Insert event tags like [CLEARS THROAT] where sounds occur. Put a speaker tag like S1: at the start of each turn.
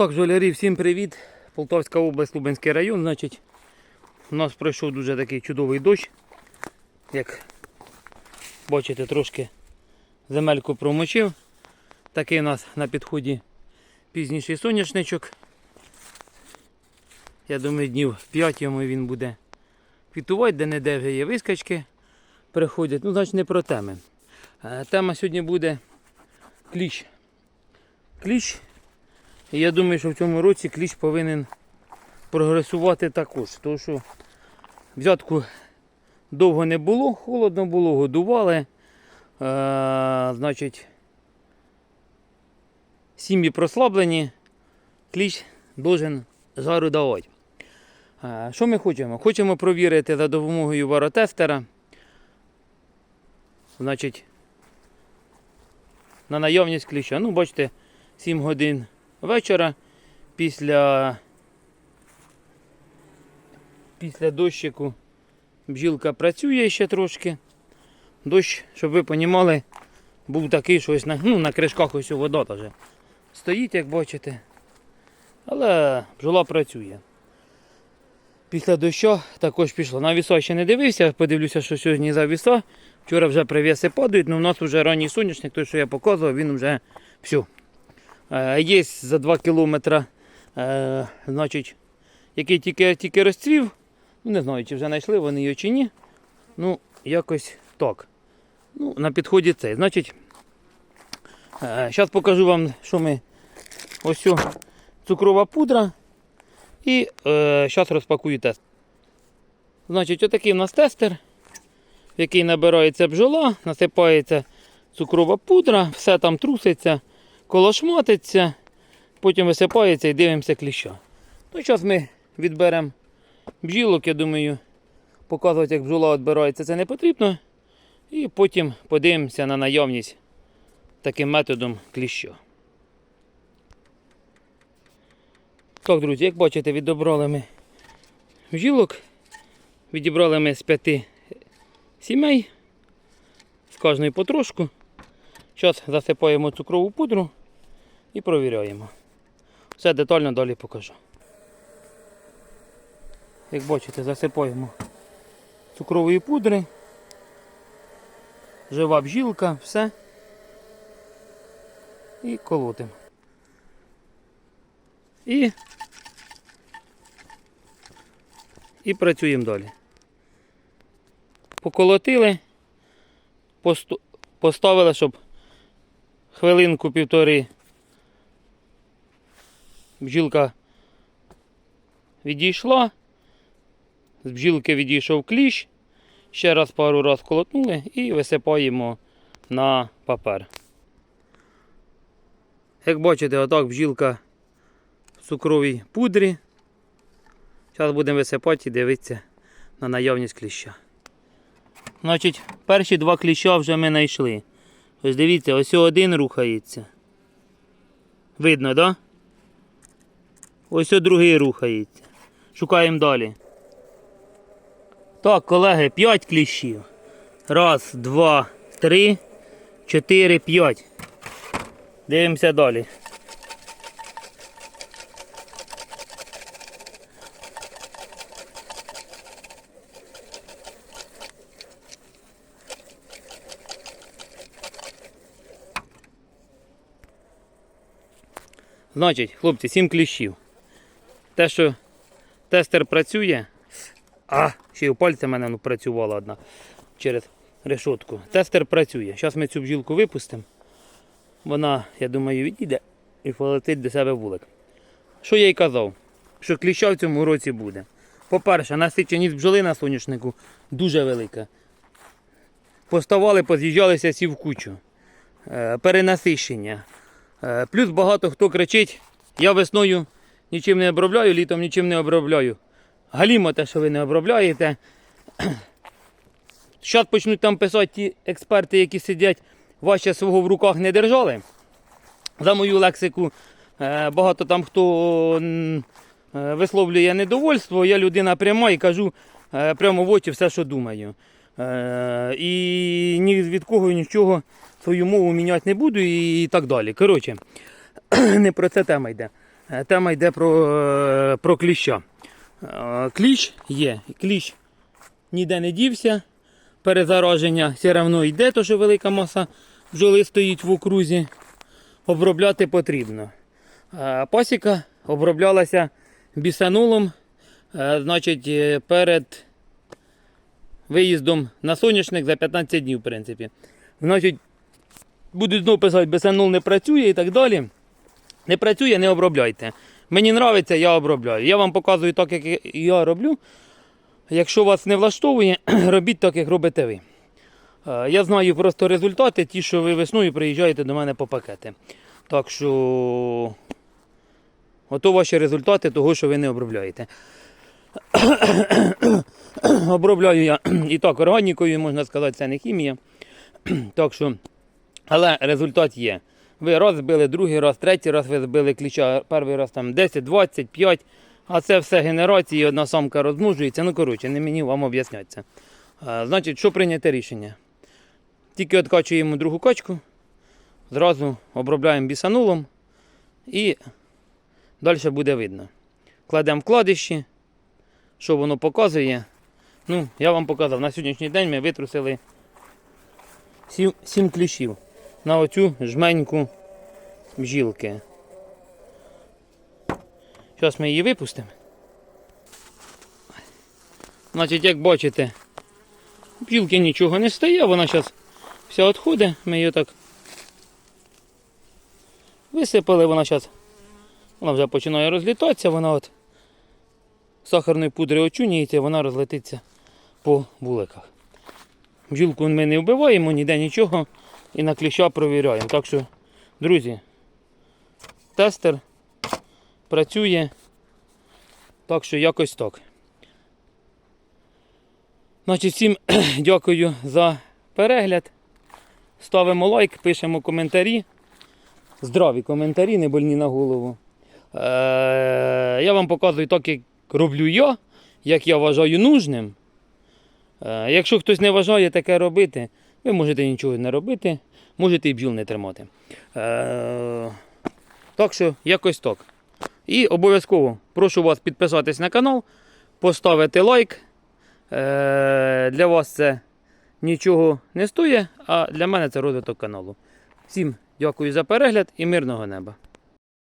S1: Так, жолярі, всім привіт. Полтавська область, Лубенський район. Значить, у нас пройшов дуже такий чудовий дощ. Як бачите, трошки земельку промочив. Такий у нас на підході пізніший соняшничок. Я думаю, днів 5 йому він буде квітувати, де не де вже є вискочки приходять. Ну, значить, не про теми. Е, Тема сьогодні буде кліщ. Кліщ і я думаю, що в цьому році кліщ повинен прогресувати також. Тому що взятку довго не було, холодно було, годували. Е, значить, сім'ї прослаблені, кліщ должен жару давати. Е, що ми хочемо? Хочемо провірити за допомогою варотестера. Значить, на наявність кліща. Ну, бачите, 7 годин вечора після, після дощику бджілка працює ще трошки. Дощ, щоб ви розуміли, був такий, що на, ну, на кришках ось вода теж стоїть, як бачите. Але бджола працює. Після дощу також пішло. На віса ще не дивився, подивлюся, що сьогодні за віса. Вчора вже привіси падають, але у нас вже ранній сонячник, той, що я показував, він вже все. Е, Є за 2 кілометри, е, значить, який тільки, тільки розцвів. Ну, не знаю, чи вже знайшли вони його чи ні. Ну, якось так. Ну, на підході цей. Значить, зараз покажу вам, що ми ось о, цукрова пудра. І е, зараз розпакую тест. Значить, отакий у нас тестер, в який набирається бджола, насипається цукрова пудра, все там труситься, колошматиться, потім висипається і дивимося кліща. Ну, зараз ми відберемо бджілок, я думаю, показувати, як бджола відбирається, це не потрібно. І потім подивимося на наявність таким методом кліща. Так, друзі, як бачите, відібрали ми бджілок. Відібрали ми з п'яти сімей, з кожної потрошку. Зараз засипаємо цукрову пудру і провіряємо. Все детально далі покажу. Як бачите, засипаємо цукрової пудри, жива бжілка, все. І колотимо. І, і працюємо далі. Поколотили, поставили, щоб хвилинку півтори бджілка відійшла, з бджілки відійшов кліщ, ще раз пару раз колотнули і висипаємо на папер. Як бачите, отак бджілка в цукровій пудрі. Зараз будемо висипати і дивитися на наявність кліща. Значить, перші два кліща вже ми знайшли. Ось дивіться, ось один рухається. Видно, так? Да? Ось о другий рухається. Шукаємо далі. Так, колеги, 5 кліщів. Раз, два, три, чотири, п'ять. Дивимося далі. Значить, хлопці, 7 кліщів. Те, що тестер працює, а, ще й у пальця в мене ну, працювала одна через решетку. Тестер працює. Зараз ми цю бджілку випустимо. Вона, я думаю, відійде і полетить до себе вулик. Що я й казав, що кліща в цьому році буде. По-перше, насиченість бджоли на соняшнику дуже велика. Поставали, поз'їжджалися в кучу. Е, перенасищення. Е, Плюс багато хто кричить, я весною нічим не обробляю, літом нічим не обробляю. Галімо те, що ви не обробляєте. Зараз почнуть там писати ті експерти, які сидять, важче свого в руках не держали. За мою лексику е, багато там хто е, висловлює недовольство. Я людина пряма і кажу е, прямо в очі все, що думаю. І ні від кого нічого свою мову міняти не буду і так далі. Коротше, [CLEARS THROAT] не про це тема йде. Е, Тема йде про, е, про кліща. Е, Кліщ є. Кліщ ніде не дівся. Перезараження все одно йде, то що велика маса бджоли стоїть в окрузі. Обробляти потрібно. Пасіка оброблялася бісанулом, значить, перед виїздом на соняшник за 15 днів, в принципі. Значить, будуть знову писати, бісанул не працює і так далі. Не працює, не обробляйте. Мені подобається, я обробляю. Я вам показую так, як я роблю. Якщо вас не влаштовує, [CLEARS THROAT] робіть так, як робите ви. Е, Я знаю просто результати, ті, що ви весною приїжджаєте до мене по пакети. Так що ото ваші результати того, що ви не обробляєте. [CLEARS THROAT] Обробляю я і так органікою, можна сказати, це не хімія. [CLEARS THROAT] Так що, але результат є. Ви раз збили, другий раз, третій раз ви збили кліча, перший раз там 10, 20, 5, а це все генерації, одна самка розмножується. Ну, коротше, не мені вам. А, значить, що прийняте рішення? Тільки откачуємо другу качку, зразу обробляємо бісанулом і далі буде видно. Кладемо вкладиші, що воно показує. Ну, я вам показав, на сьогоднішній день ми витрусили 7, 7 кліщів на оцю жменьку бжілки. Зараз ми її випустимо. Значить, як бачите, бджілки нічого не стає, вона зараз вся відходить, ми її так висипали, вона зараз вона вже починає розлітатися, вона от сахарної пудри очунюється, вона розлетиться по вуликах. Бджілку ми не вбиваємо, ніде нічого і на кліща провіряємо. Так що, друзі, тестер працює. Так що якось так. Значить, всім [CLEARS THROAT] дякую за перегляд. Ставимо лайк, пишемо коментарі. Здраві коментарі, не больні на голову. Е, я вам показую так, як роблю я, як я вважаю нужним. Е, якщо хтось не вважає таке робити, ви можете нічого не робити, можете і бджіл не тримати. Е, так що якось так. І обов'язково прошу вас підписатись на канал, поставити лайк. Е, для вас це нічого не стоїть, а для мене це розвиток каналу. Всім дякую за перегляд і мирного неба.